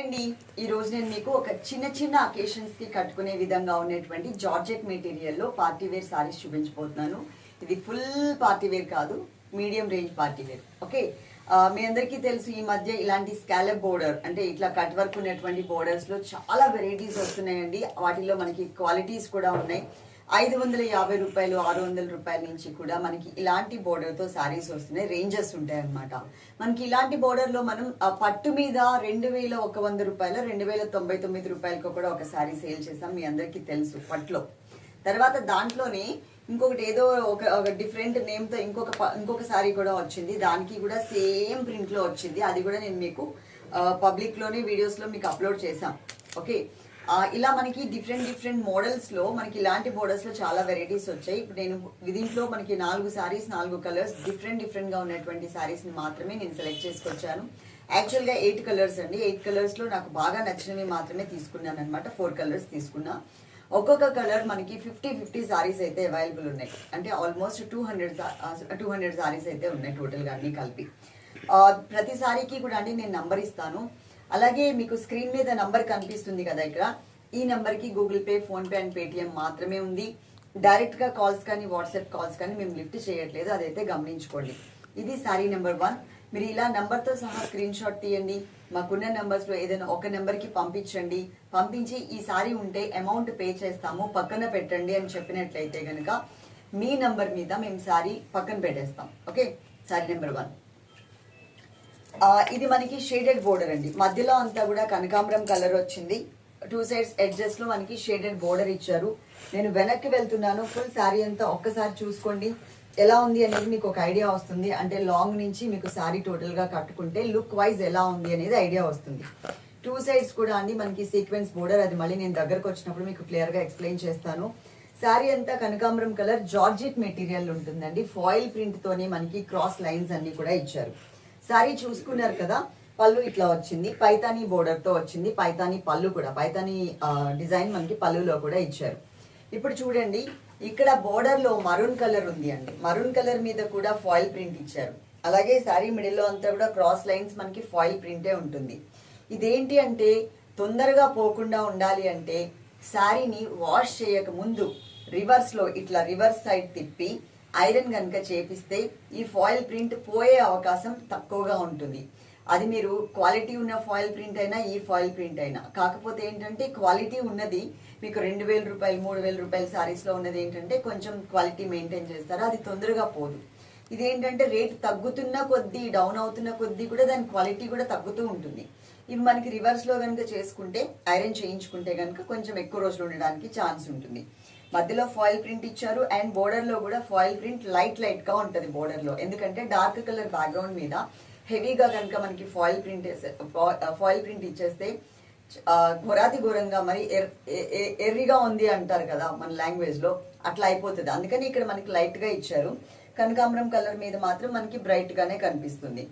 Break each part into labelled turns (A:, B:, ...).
A: అండి ఈ రోజు నేను మీకు ఒక చిన్న చిన్న అకేషన్స్కి కట్టుకునే విధంగా ఉన్నటువంటి జార్జెట్ మెటీరియల్లో పార్టీ వేర్ సారీస్ చూపించబోతున్నాను. ఇది ఫుల్ పార్టీ వేర్ కాదు medium range party wear. Okay? మీ అందరికీ తెలుసు ఈ మధ్య ఇలాంటి స్కాలప్ బోర్డర్ అంటే ఇట్లా కట్ వర్క్ ఉన్నటువంటి బోర్డర్స్లో చాలా వెరైటీస్ వస్తున్నాయండి. వాటిలో మనకి క్వాలిటీస్ కూడా ఉన్నాయి. ఐదు వందల యాభై రూపాయలు ఆరు వందల రూపాయల నుంచి కూడా మనకి ఇలాంటి బోర్డర్తో శారీస్ సారీస్ వస్తున్నాయి. రేంజెస్ ఉంటాయి అనమాట మనకి ఇలాంటి బోర్డర్లో మనం ఆ పట్టు మీద రెండు వేల ఒక వంద రూపాయలు రెండు వేల తొంభై తొమ్మిది రూపాయలకు కూడా ఒక శారీ సేల్ చేసాం మీ అందరికీ తెలుసు పట్లో తర్వాత దాంట్లోనే ఇంకొకటి ఏదో ఒక ఒక డిఫరెంట్ నేమ్తో ఇంకొక ఇంకొక శారీ కూడా వచ్చింది. దానికి కూడా సేమ్ ప్రింట్లో వచ్చింది. అది కూడా నేను మీకు పబ్లిక్లోనే వీడియోస్లో మీకు అప్లోడ్ చేశాం. ఓకే ఇలా మనకి డిఫరెంట్ డిఫరెంట్ మోడల్స్లో మనకి ఇలాంటి మోడల్స్లో చాలా వెరైటీస్ వచ్చాయి. ఇప్పుడు నేను దీంట్లో మనకి నాలుగు సారీస్ నాలుగు కలర్స్ డిఫరెంట్ డిఫరెంట్గా ఉన్నటువంటి సారీస్ని మాత్రమే నేను సెలెక్ట్ చేసుకొచ్చాను. యాక్చువల్గా ఎయిట్ కలర్స్ అండి. ఎయిట్ కలర్స్లో నాకు బాగా నచ్చినవి మాత్రమే తీసుకున్నాను అనమాట ఫోర్ కలర్స్ తీసుకున్నా. ఒక్కొక్క కలర్ మనకి ఫిఫ్టీ ఫిఫ్టీ సారీస్ అయితే అవైలబుల్ ఉన్నాయి. అంటే almost two hundred two hundred saris అయితే ఉన్నాయి టోటల్గా అన్ని కలిపి. ప్రతి సారీకి కూడా అండి నేను నంబర్ ఇస్తాను. అలాగే మీకు స్క్రీన్ మీద నంబర్ కనిపిస్తుంది కదా ఇక్కడ. ఈ నెంబర్కి Google Pay PhonePe and Paytm మాత్రమే ఉంది. డైరెక్ట్గా కాల్స్ కానీ వాట్సాప్ కాల్స్ కానీ మేము లిఫ్ట్ చేయట్లేదు. అదైతే గమనించుకోండి. ఇది సారీ నెంబర్ వన్ మీరు ఇలా నంబర్తో సహా స్క్రీన్ షాట్ తీయండి. మాకున్న నెంబర్స్లో ఏదైనా ఒక నెంబర్కి పంపించండి. పంపించి ఈ సారీ ఉంటే అమౌంట్ పే చేస్తాము. పక్కన పెట్టండి అని చెప్పినట్లయితే కనుక మీ నంబర్ మీద మేము సారీ పక్కన పెట్టేస్తాం. ఓకే సారీ నెంబర్ వన్ ఇది మనకి షేడెడ్ బోర్డర్ అండి. మధ్యలో అంతా కూడా కనకాంబరం కలర్ వచ్చింది. టూ సైడ్స్ ఎడ్జెస్లో మనకి షేడెడ్ బోర్డర్ ఇచ్చారు. నేను వెనక్కి వెళ్తున్నాను. ఫుల్ శారీ అంతా ఒక్కసారి చూసుకోండి. ఎలా ఉంది అనేది మీకు ఒక ఐడియా వస్తుంది. అంటే లాంగ్ నుంచి మీకు శారీ టోటల్గా కట్టుకుంటే లుక్ వైజ్ ఎలా ఉంది అనేది ఐడియా వస్తుంది. టూ సైడ్స్ కూడా అండి మనకి సీక్వెన్స్ బోర్డర్ అది మళ్ళీ నేను దగ్గరకు వచ్చినప్పుడు మీకు క్లియర్గా ఎక్స్ప్లెయిన్ చేస్తాను. శారీ అంతా కనకాంబరం కలర్ జార్జెట్ మెటీరియల్ ఉంటుందండి. ఫాయిల్ ప్రింట్ తోనే మనకి క్రాస్ లైన్స్ అన్ని కూడా ఇచ్చారు. శారీ చూసుకున్నారు కదా పళ్ళు ఇట్లా వచ్చింది. పైతానీ బోర్డర్తో వచ్చింది. పైతానీ పళ్ళు కూడా పైతానీ డిజైన్ మనకి పళ్ళులో కూడా ఇచ్చారు. ఇప్పుడు చూడండి ఇక్కడ బోర్డర్లో మరూన్ కలర్ ఉంది అండి. మరూన్ కలర్ మీద కూడా ఫాయిల్ ప్రింట్ ఇచ్చారు. అలాగే శారీ మిడిల్లో అంతా కూడా క్రాస్ లైన్స్ మనకి ఫాయిల్ ప్రింటే ఉంటుంది. ఇదేంటి అంటే తొందరగా పోకుండా ఉండాలి అంటే శారీని వాష్ చేయక ముందు రివర్స్లో ఇట్లా రివర్స్ సైడ్ తిప్పి ఐరన్ కనుక చేపిస్తే ఈ ఫాయిల్ ప్రింట్ పోయే అవకాశం తక్కువగా ఉంటుంది. అది మీరు క్వాలిటీ ఉన్న ఫాయిల్ ప్రింట్ అయినా ఈ ఫాయిల్ ప్రింట్ అయినా. కాకపోతే ఏంటంటే క్వాలిటీ ఉన్నది మీకు రెండు వేల రూపాయలు మూడు వేల రూపాయల శారీస్లో ఉన్నది ఏంటంటే కొంచెం క్వాలిటీ మెయింటైన్ చేస్తారు అది తొందరగా పోదు. ఇది ఏంటంటే రేట్ తగ్గుతున్న కొద్దీ డౌన్ అవుతున్న కొద్దీ కూడా దాని క్వాలిటీ కూడా తగ్గుతూ ఉంటుంది. ఇవి మనకి రివర్స్లో కనుక చేసుకుంటే ఐరన్ చేయించుకుంటే కనుక కొంచెం ఎక్కువ రోజులు ఉండడానికి ఛాన్స్ ఉంటుంది. మధ్యలో ఫాయిల్ ప్రింట్ ఇచ్చారు అండ్ బోర్డర్లో కూడా ఫాయిల్ ప్రింట్ లైట్ లైట్గా ఉంటుంది బోర్డర్లో. ఎందుకంటే డార్క్ కలర్ బ్యాక్గ్రౌండ్ మీద హెవీగా కనుక మనకి ఫాయిల్ ప్రింట్ ఫాయిల్ ప్రింట్ ఇచ్చేస్తే ఘోరాతి ఘోరంగా మరి ఎర్- ఎ- ఎర్రిగా ఉంది అంటారు కదా మన లాంగ్వేజ్లో అట్లా అయిపోతుంది. అందుకని ఇక్కడ మనకి లైట్గా ఇచ్చారు. కనకాంబరం కలర్ మీద మాత్రం మనకి బ్రైట్ గానే కనిపిస్తుంది.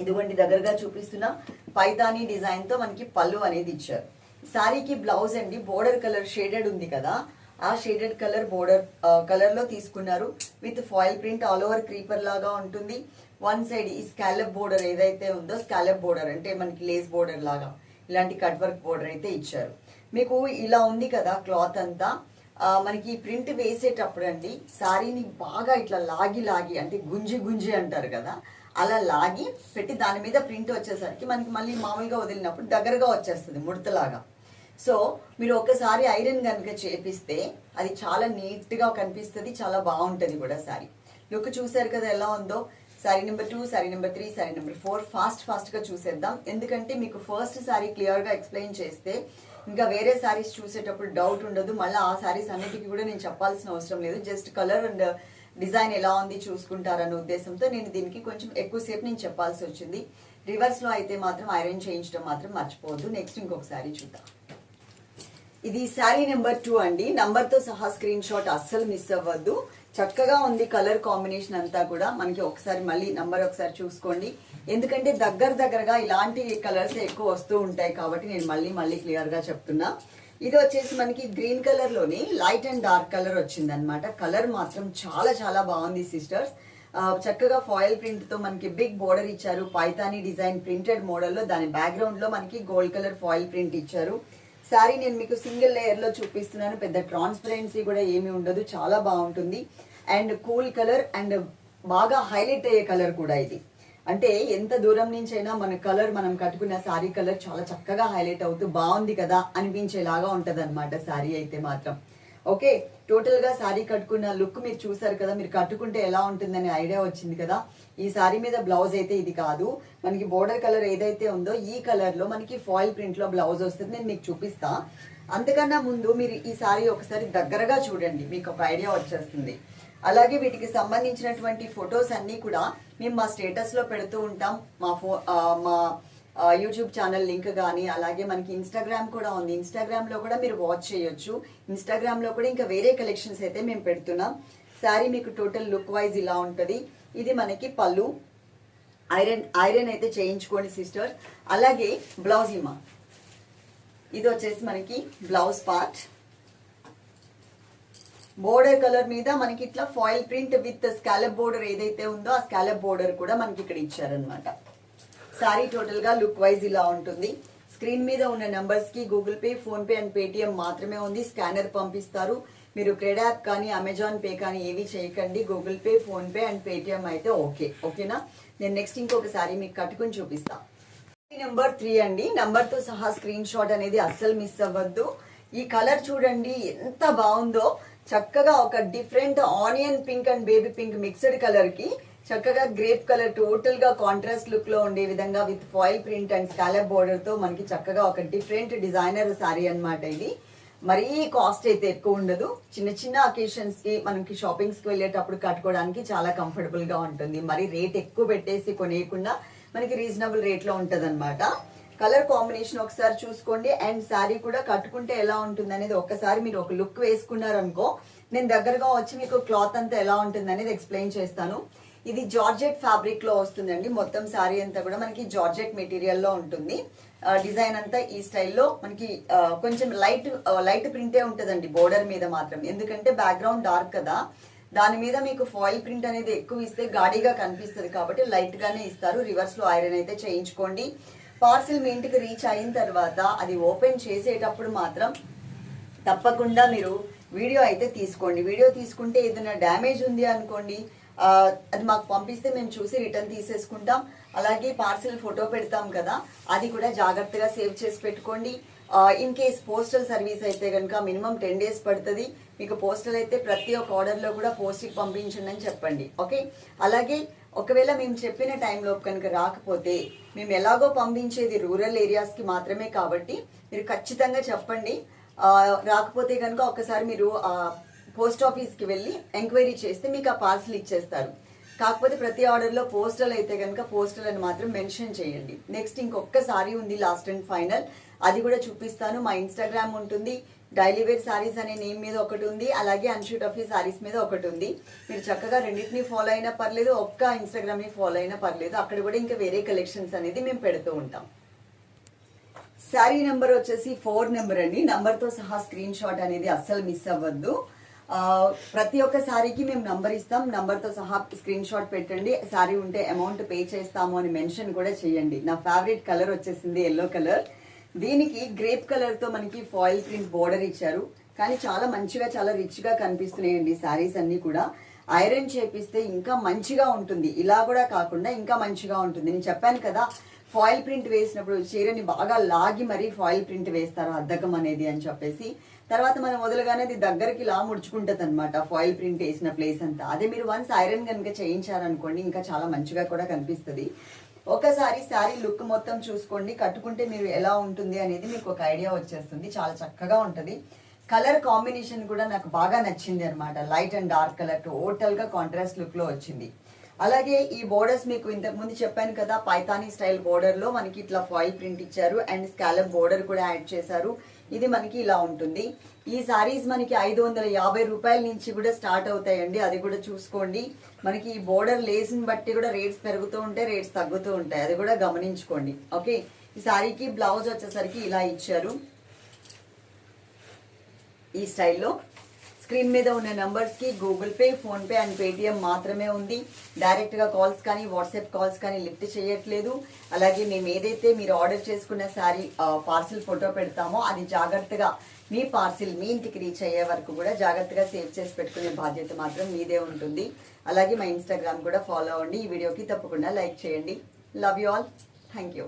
A: ఇదిగోండి దగ్గరగా చూపిస్తున్న పైతానీ డిజైన్తో మనకి పళ్ళు అనేది ఇచ్చారు. సారీకి బ్లౌజ్ అండి బోర్డర్ కలర్ షేడెడ్ ఉంది కదా. ఆ షేడెడ్ కలర్ బోర్డర్ కలర్లో తీసుకున్నారు. With foil print all over creeper లాగా ఉంటుంది. వన్ సైడ్ ఈ స్కాలప్ బోర్డర్ ఏదైతే ఉందో స్కాలప్ బోర్డర్ అంటే మనకి లేస్ బోర్డర్ లాగా. ఇలాంటి కట్ వర్క్ బోర్డర్ అయితే ఇచ్చారు. మీకు ఇలా ఉంది కదా క్లాత్ అంతా. మనకి ప్రింట్ వేసేటప్పుడు అండి శారీని బాగా ఇట్లా లాగి లాగి అంటే గుంజి గుంజి అంటారు కదా అలా లాగి పెట్టి దాని మీద ప్రింట్ వచ్చేసరికి మనకి మళ్ళీ మామూలుగా వదిలినప్పుడు దగ్గరగా వచ్చేస్తుంది ముడతలాగా. సో మీరు ఒకసారి ఐరన్ కనుక చేపిస్తే అది చాలా నీట్గా కనిపిస్తుంది చాలా బాగుంటుంది కూడా సారీ లుక్ చూసారు కదా ఎలా ఉందో? Sari number two sari number three sari number four fast ఫాస్ట్గా చూసేద్దాం. ఎందుకంటే మీకు ఫస్ట్ సారీ క్లియర్గా ఎక్స్ప్లెయిన్ చేస్తే ఇంకా వేరే సారీస్ చూసేటప్పుడు డౌట్ ఉండదు. మళ్ళీ ఆ సారీస్ అన్నిటికీ కూడా నేను చెప్పాల్సిన అవసరం లేదు. జస్ట్ కలర్ అండ్ డిజైన్ ఎలా ఉంది చూసుకుంటారన్న ఉద్దేశంతో నేను దీనికి కొంచెం ఎక్కువసేపు నేను చెప్పాల్సి వచ్చింది. రివర్స్లో అయితే మాత్రం ఐరన్ చేయించడం మాత్రం మర్చిపోవద్దు. నెక్స్ట్ ఇంకొక సారీ చూద్దాం. ఇది శారీ నెంబర్ టూ అండి. నంబర్తో సహా స్క్రీన్ షాట్ అస్సలు మిస్ అవ్వద్దు. చక్కగా ఉంది కలర్ కాంబినేషన్ అంతా కూడా. మనకి ఒకసారి మళ్ళీ నంబర్ ఒకసారి చూసుకోండి. ఎందుకంటే దగ్గర దగ్గరగా ఇలాంటి కలర్స్ ఎక్కువ వస్తూ ఉంటాయి కాబట్టి నేను మళ్ళీ మళ్ళీ క్లియర్గా చెప్తున్నా. ఇది వచ్చేసి మనకి గ్రీన్ కలర్లోని లైట్ అండ్ డార్క్ కలర్ వచ్చిందనమాట కలర్ మాత్రం చాలా చాలా బాగుంది సిస్టర్స్ చక్కగా ఫాయిల్ ప్రింట్తో మనకి బిగ్ బోర్డర్ ఇచ్చారు. పైతాని డిజైన్ ప్రింటెడ్ మోడల్లో దాని బ్యాక్గ్రౌండ్లో మనకి గోల్డ్ కలర్ ఫాయిల్ ప్రింట్ ఇచ్చారు. శారీ నేను మీకు సింగిల్ లేయర్లో చూపిస్తున్నాను. పెద్ద ట్రాన్స్పరెన్సీ కూడా ఏమీ ఉండదు. చాలా బాగుంటుంది. అండ్ కూల్ కలర్ అండ్ బాగా హైలైట్ అయ్యే కలర్ కూడా ఇది. అంటే ఎంత దూరం నుంచైనా మన కలర్ మనం కట్టుకున్న శారీ కలర్ చాలా చక్కగా హైలైట్ అవుతూ బాగుంది కదా అనిపించేలాగా ఉంటుంది అనమాట శారీ అయితే మాత్రం. ఓకే టోటల్గా శారీ కట్టుకున్న లుక్ మీరు చూసారు కదా మీరు కట్టుకుంటే ఎలా ఉంటుందనే ఐడియా వచ్చింది కదా. ఈ శారీ మీద బ్లౌజ్ అయితే ఇది కాదు. మనకి బోర్డర్ కలర్ ఏదైతే ఉందో ఈ కలర్లో మనకి ఫాయిల్ ప్రింట్లో బ్లౌజ్ వస్తుంది నేను మీకు చూపిస్తా. అంతకన్నా ముందు మీరు ఈ శారీ ఒకసారి దగ్గరగా చూడండి మీకు ఒక ఐడియా వచ్చేస్తుంది. అలాగే వీటికి సంబంధించినటువంటి ఫొటోస్ అన్నీ కూడా మేము మా స్టేటస్లో పెడుతూ ఉంటాం. మా ఫో మా యూట్యూబ్ ఛానల్ లింక్ కానీ అలాగే మనకి ఇన్స్టాగ్రామ్ కూడా ఉంది. ఇన్స్టాగ్రామ్లో కూడా మీరు వాచ్ చేయొచ్చు. ఇన్స్టాగ్రామ్లో కూడా ఇంకా వేరే కలెక్షన్స్ అయితే మేము పెడుతున్నాం. శారీ మీకు టోటల్ లుక్ వైజ్ ఇలా ఉంటుంది. ఇది మనకి పళ్ళు. ఐరన్ ఐరన్ అయితే చేయించుకోండి సిస్టర్ అలాగే బ్లౌజ్ ఇమా ఇది వచ్చేసి మనకి బ్లౌజ్ పార్ట్ బోర్డర్ కలర్ మీద మనకి ఇట్లా foil print with scallop border ఏదైతే ఉందో ఆ స్కాలప్ బోర్డర్ కూడా మనకి ఇక్కడ ఇచ్చారనమాట సారీ టోటల్గా లుక్ వైజ్ ఇలా ఉంటుంది. స్క్రీన్ మీద ఉన్న నంబర్స్కి Google Pay PhonePe and Paytm మాత్రమే ఉంది. స్కానర్ పంపిస్తారు. మీరు క్రెడా యాప్ కానీ అమెజాన్ పే కానీ ఏవి చేయకండి. Google Pay PhonePe and Paytm అయితే ఓకే ఓకేనా నేను నెక్స్ట్ ఇంకొక సారీ మీకు కట్టుకుని చూపిస్తా. నెంబర్ త్రీ అండి. నంబర్తో సహా స్క్రీన్ షాట్ అనేది అస్సలు మిస్ అవ్వద్దు. ఈ కలర్ చూడండి ఎంత బాగుందో. చక్కగా ఒక different onion pink and baby pink mixed కలర్కి చక్కగా గ్రేప్ కలర్ టోటల్గా కాంట్రాస్ట్ లుక్లో ఉండే విధంగా with foil print and scallop బోర్డర్తో మనకి చక్కగా ఒక డిఫరెంట్ డిజైనర్ సారీ అన్నమాట ఇది. మరీ కాస్ట్ అయితే ఎక్కువ ఉండదు. చిన్న చిన్న అకేషన్స్కి మనకి షాపింగ్స్కి వెళ్ళేటప్పుడు కట్టుకోవడానికి చాలా కంఫర్టబుల్గా ఉంటుంది. మరి రేట్ ఎక్కువ పెట్టేసి కొనేయకుండా మనకి రీజనబుల్ రేట్లో ఉంటది కలర్ కాంబినేషన్ ఒకసారి చూసుకోండి. అండ్ శారీ కూడా కట్టుకుంటే ఎలా ఉంటుంది అనేది ఒక్కసారి మీరు ఒక లుక్ వేసుకున్నారనుకో నేను దగ్గరగా వచ్చి మీకు క్లాత్ అంతా ఎలా ఉంటుంది అనేది ఎక్స్ప్లెయిన్ చేస్తాను. ఇది జార్జెట్ ఫ్యాబ్రిక్లో వస్తుందండి. మొత్తం శారీ అంతా కూడా మనకి జార్జెట్ మెటీరియల్లో ఉంటుంది డిజైన్ అంతా ఈ స్టైల్లో మనకి కొంచెం లైట్ లైట్ ప్రింటే ఉంటుందండి బోర్డర్ మీద మాత్రం. ఎందుకంటే బ్యాక్గ్రౌండ్ డార్క్ కదా. దాని మీద మీకు ఫాయిల్ ప్రింట్ అనేది ఎక్కువ ఇస్తే గాడిగా కనిపిస్తుంది కాబట్టి లైట్ గానే ఇస్తారు. రివర్స్లో ఐరన్ అయితే చేయించుకోండి. పార్సిల్ మీ ఇంటికి రీచ్ అయిన తర్వాత అది ఓపెన్ చేసేటప్పుడు మాత్రం తప్పకుండా మీరు వీడియో అయితే తీసుకోండి. వీడియో తీసుకుంటే ఏదైనా డ్యామేజ్ ఉంది అనుకోండి అది మాకు పంపిస్తే మేము చూసి రిటర్న్ తీసేసుకుంటాం. అలాగే పార్సిల్ ఫోటో పెడతాం కదా అది కూడా జాగ్రత్తగా సేవ్ చేసి పెట్టుకోండి. ఇన్ కేస్ పోస్టల్ సర్వీస్ అయితే కనుక మినిమం టెన్ డేస్ పడుతుంది. మీకు పోస్టల్ అయితే ప్రతి ఒక్క ఆర్డర్లో కూడా పోస్ట్కి పంపించండి అని చెప్పండి ఓకే? అలాగే ఒకవేళ మేము చెప్పిన టైంలో కనుక రాకపోతే మేము ఎలాగో పంపించేది రూరల్ ఏరియాస్కి మాత్రమే కాబట్టి మీరు ఖచ్చితంగా చెప్పండి. రాకపోతే కనుక ఒకసారి మీరు పోస్ట్ ఆఫీస్కి వెళ్ళి ఎంక్వైరీ చేస్తే మీకు ఆ పార్సల్ ఇచ్చేస్తారు. కాకపోతే ప్రతి ఆర్డర్లో పోస్టల్ అయితే కనుక పోస్టల్ అని మాత్రం మెన్షన్ చేయండి. నెక్స్ట్ ఇంకొక సారీ ఉంది లాస్ట్ అండ్ ఫైనల్. అది కూడా చూపిస్తాను. మా ఇన్స్టాగ్రామ్ ఉంటుంది. డైలీ వేర్ సారీస్ అనే నేమ్ మీద ఒకటి ఉంది. అలాగే అన్షూట్ ఆఫీ సారీస్ మీద ఒకటి ఉంది. మీరు చక్కగా రెండింటిని ఫాలో అయినా పర్లేదు ఒక్క ఇన్స్టాగ్రామ్ని ఫాలో అయినా పర్లేదు. అక్కడ కూడా ఇంకా వేరే కలెక్షన్స్ అనేది మేము పెడుతూ ఉంటాం. శారీ నెంబర్ వచ్చేసి ఫోర్ నెంబర్ అండి. నంబర్తో సహా స్క్రీన్ షాట్ అనేది అస్సలు మిస్ అవ్వద్దు. ప్రతి ఒక్క శారీకి మేము నంబర్ ఇస్తాం. నంబర్తో సహా స్క్రీన్ షాట్ పెట్టండి. శారీ ఉంటే అమౌంట్ పే చేస్తాము అని మెన్షన్ కూడా చేయండి. నా ఫేవరెట్ కలర్ వచ్చేసింది ఎల్లో కలర్. దీనికి గ్రేప్ కలర్తో మనకి ఫాయిల్ ప్రింట్ బోర్డర్ ఇచ్చారు. కానీ చాలా మంచిగా చాలా రిచ్గా కనిపిస్తున్నాయండి శారీస్ అన్నీ కూడా. ఐరన్ చేపిస్తే ఇంకా మంచిగా ఉంటుంది. ఇలా కూడా కాకుండా ఇంకా మంచిగా ఉంటుంది. నేను చెప్పాను కదా ఫాయిల్ ప్రింట్ వేసినప్పుడు చీరని బాగా లాగి మరీ ఫాయిల్ ప్రింట్ వేస్తారు అద్దకం అనేది అని చెప్పేసి. తర్వాత మనం వదలగానే అది దగ్గరికి లా ముడుచుకుంటుంది అనమాట ఫాయిల్ ప్రింట్ వేసిన ప్లేస్ అంతా. అదే మీరు వన్స్ ఐరన్ కనుక చేయించారనుకోండి ఇంకా చాలా మంచిగా కూడా కనిపిస్తుంది. ఒకసారి శారీ లుక్ మొత్తం చూసుకోండి కట్టుకుంటే మీరు ఎలా ఉంటుంది అనేది మీకు ఒక ఐడియా వచ్చేస్తుంది చాలా చక్కగా ఉంటుంది. కలర్ కాంబినేషన్ కూడా నాకు బాగా నచ్చింది అనమాట లైట్ అండ్ డార్క్ కలర్ టోటల్గా కాంట్రాస్ట్ లుక్లో వచ్చింది. అలాగే ఈ బోర్డర్స్ మీకు ఇంతకు ముందు చెప్పాను కదా పైతానీ స్టైల్ బోర్డర్లో మనకి ఇట్లా ఫాయిల్ ప్రింట్ ఇచ్చారు అండ్ స్కాలప్ బోర్డర్ కూడా యాడ్ చేశారు. ఇది మనకి ఇలా ఉంటుంది. ఈ సారీస్ మనకి ఐదు వందల యాభై రూపాయల నుంచి కూడా స్టార్ట్ అవుతాయండి. అది కూడా చూసుకోండి. మనకి ఈ బోర్డర్ లేస్ని బట్టి కూడా రేట్స్ పెరుగుతూ ఉంటాయి రేట్స్ తగ్గుతూ ఉంటాయి. అది కూడా గమనించుకోండి. ఓకే ఈ సారీకి బ్లౌజ్ వచ్చేసరికి ఇలా ఇచ్చారు. ఈ స్టైల్లో స్క్రీన్ మీద ఉన్న నంబర్స్కి Google Pay PhonePe and Paytm మాత్రమే ఉంది. డైరెక్ట్గా కాల్స్ కానీ వాట్సాప్ కాల్స్ కానీ లిఫ్ట్ చేయట్లేదు. అలాగే మేము ఏదైతే మీరు ఆర్డర్ చేసుకున్న శారీ పార్సిల్ ఫోటో పెడతామో అది జాగ్రత్తగా మీ పార్సిల్ మీ ఇంటికి రీచ్ అయ్యే వరకు కూడా జాగ్రత్తగా సేవ్ చేసి పెట్టుకునే బాధ్యత మాత్రం మీదే ఉంటుంది. అలాగే మా ఇన్స్టాగ్రామ్ కూడా ఫాలో అవ్వండి. ఈ వీడియోకి తప్పకుండా లైక్ చేయండి. Love you all thank you